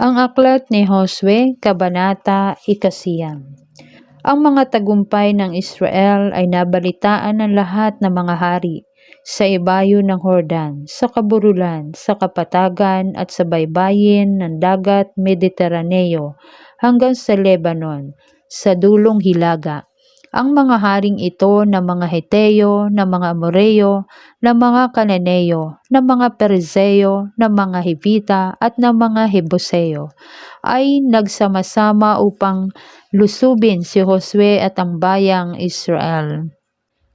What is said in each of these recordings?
Ang aklat ni Josue, Kabanata Ikasiyam Ang mga tagumpay ng Israel ay nabalitaan ng lahat ng mga hari sa ibayo ng Hordan, sa kaburulan, sa kapatagan at sa baybayin ng dagat Mediteraneo hanggang sa Lebanon, sa dulong Hilaga ang mga haring ito na mga Heteo, na mga Amoreo, na mga Kananeo, na mga Perizeo, na mga Hivita at na mga Hebuseo ay nagsama-sama upang lusubin si Josue at ang bayang Israel.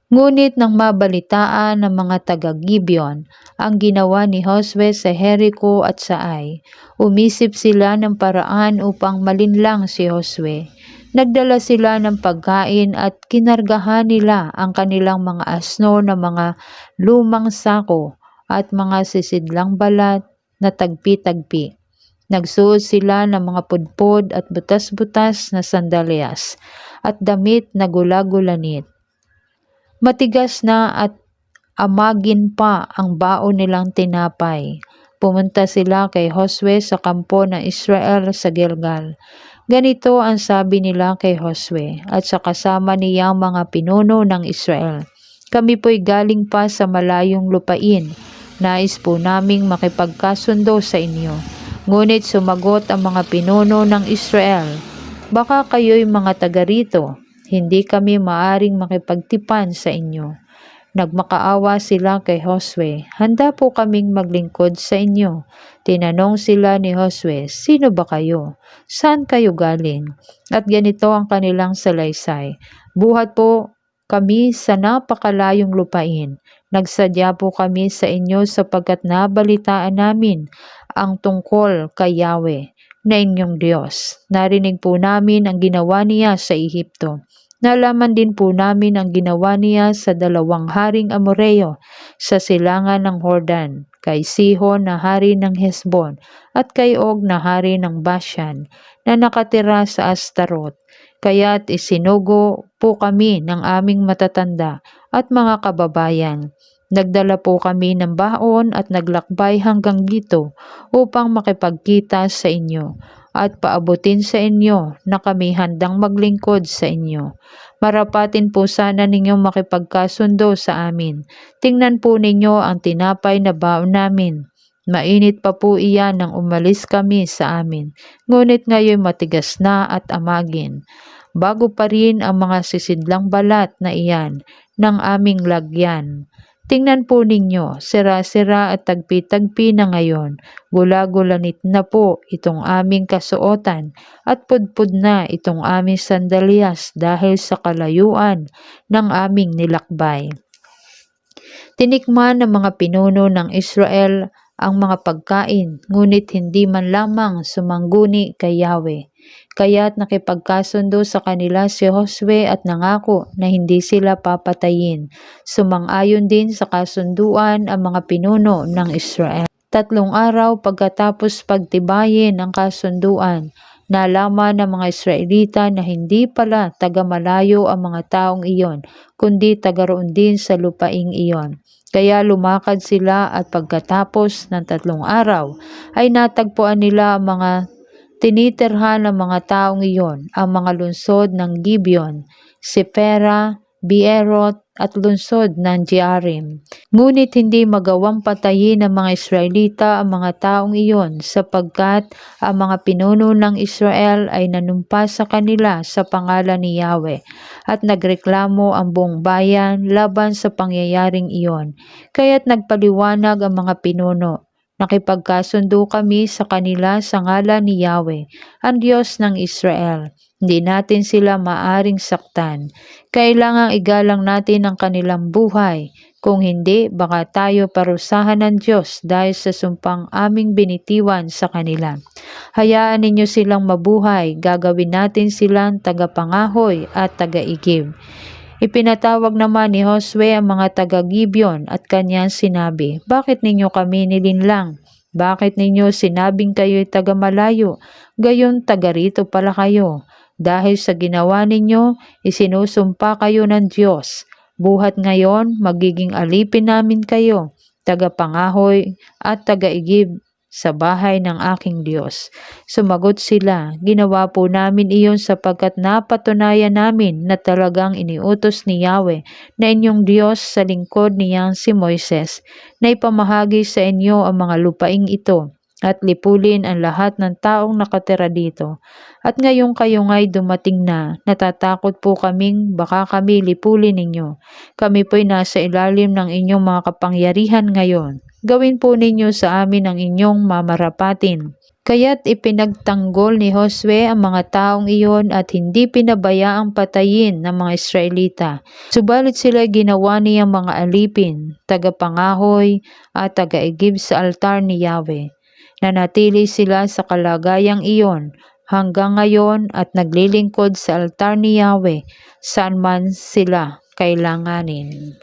Ngunit nang mabalitaan ng mga taga-Gibeon ang ginawa ni Josue sa Jericho at sa Ai, umisip sila ng paraan upang malinlang si Josue Nagdala sila ng pagkain at kinargahan nila ang kanilang mga asno na mga lumang sako at mga sisidlang balat na tagpi-tagpi. Nagsuot sila ng mga pudpod at butas-butas na sandalyas at damit na gulagulanit. Matigas na at amagin pa ang baon nilang tinapay. Pumunta sila kay Josue sa kampo ng Israel sa Gilgal. Ganito ang sabi nila kay Josue at sa kasama niyang mga pinuno ng Israel. Kami po'y galing pa sa malayong lupain. Nais po naming makipagkasundo sa inyo. Ngunit sumagot ang mga pinuno ng Israel, Baka kayo'y mga taga rito, hindi kami maaring makipagtipan sa inyo. Nagmakaawa sila kay Josue, handa po kaming maglingkod sa inyo. Tinanong sila ni Josue, sino ba kayo? Saan kayo galing? At ganito ang kanilang salaysay. Buhat po kami sa napakalayong lupain. Nagsadya po kami sa inyo sapagkat nabalitaan namin ang tungkol kay Yahweh na inyong Diyos. Narinig po namin ang ginawa niya sa Ehipto Nalaman din po namin ang ginawa niya sa dalawang haring Amoreo sa silangan ng Hordan, kay Sihon na hari ng Hesbon at kay Og na hari ng Bashan na nakatira sa Astarot. Kaya't isinugo po kami ng aming matatanda at mga kababayan. Nagdala po kami ng baon at naglakbay hanggang dito upang makipagkita sa inyo at paabutin sa inyo na kami handang maglingkod sa inyo. Marapatin po sana ninyong makipagkasundo sa amin. Tingnan po ninyo ang tinapay na baon namin. Mainit pa po iyan nang umalis kami sa amin. Ngunit ngayon matigas na at amagin. Bago pa rin ang mga sisidlang balat na iyan ng aming lagyan. Tingnan po ninyo, sira-sira at tagpi-tagpi na ngayon. Gula-gulanit na po itong aming kasuotan at pudpud na itong aming sandalyas dahil sa kalayuan ng aming nilakbay. Tinikman ng mga pinuno ng Israel ang mga pagkain, ngunit hindi man lamang sumangguni kay Yahweh. Kaya't nakipagkasundo sa kanila si Josue at nangako na hindi sila papatayin. Sumang-ayon din sa kasunduan ang mga pinuno ng Israel. Tatlong araw pagkatapos pagtibayin ang kasunduan, nalaman ng mga Israelita na hindi pala taga-malayo ang mga taong iyon, kundi taga-roon din sa lupaing iyon. Kaya lumakad sila at pagkatapos ng tatlong araw ay natagpuan nila ang mga Tinitirhan ng mga taong iyon ang mga lungsod ng Gibeon, Sipera, Bierot at lungsod ng Jearim. Ngunit hindi magawang patayin ng mga Israelita ang mga taong iyon sapagkat ang mga pinuno ng Israel ay nanumpa sa kanila sa pangalan ni Yahweh at nagreklamo ang buong bayan laban sa pangyayaring iyon. Kaya't nagpaliwanag ang mga pinuno Nakipagkasundo kami sa kanila sa ngalan ni Yahweh, ang Diyos ng Israel. Hindi natin sila maaring saktan. Kailangang igalang natin ang kanilang buhay. Kung hindi, baka tayo parusahan ng Diyos dahil sa sumpang aming binitiwan sa kanila. Hayaan ninyo silang mabuhay, gagawin natin silang tagapangahoy at tagaigib. Ipinatawag naman ni Josue ang mga taga-Gibeon at kanyang sinabi, Bakit ninyo kami nilinlang? Bakit ninyo sinabing kayo'y taga-malayo? Gayon taga rito pala kayo. Dahil sa ginawa ninyo, isinusumpa kayo ng Diyos. Buhat ngayon, magiging alipin namin kayo, taga-pangahoy at taga-igib sa bahay ng aking Diyos. Sumagot sila, ginawa po namin iyon sapagkat napatunayan namin na talagang iniutos ni Yahweh na inyong Diyos sa lingkod niyang si Moises na ipamahagi sa inyo ang mga lupaing ito at lipulin ang lahat ng taong nakatira dito. At ngayon kayo nga'y dumating na, natatakot po kaming baka kami lipulin ninyo. Kami po'y nasa ilalim ng inyong mga kapangyarihan ngayon. Gawin po ninyo sa amin ang inyong mamarapatin. Kaya't ipinagtanggol ni Josue ang mga taong iyon at hindi pinabayaang patayin ng mga Israelita. Subalit sila ginawa niyang mga alipin, tagapangahoy at taga-igib sa altar ni Yahweh. Nanatili sila sa kalagayang iyon hanggang ngayon at naglilingkod sa altar ni Yahweh saan man sila kailanganin.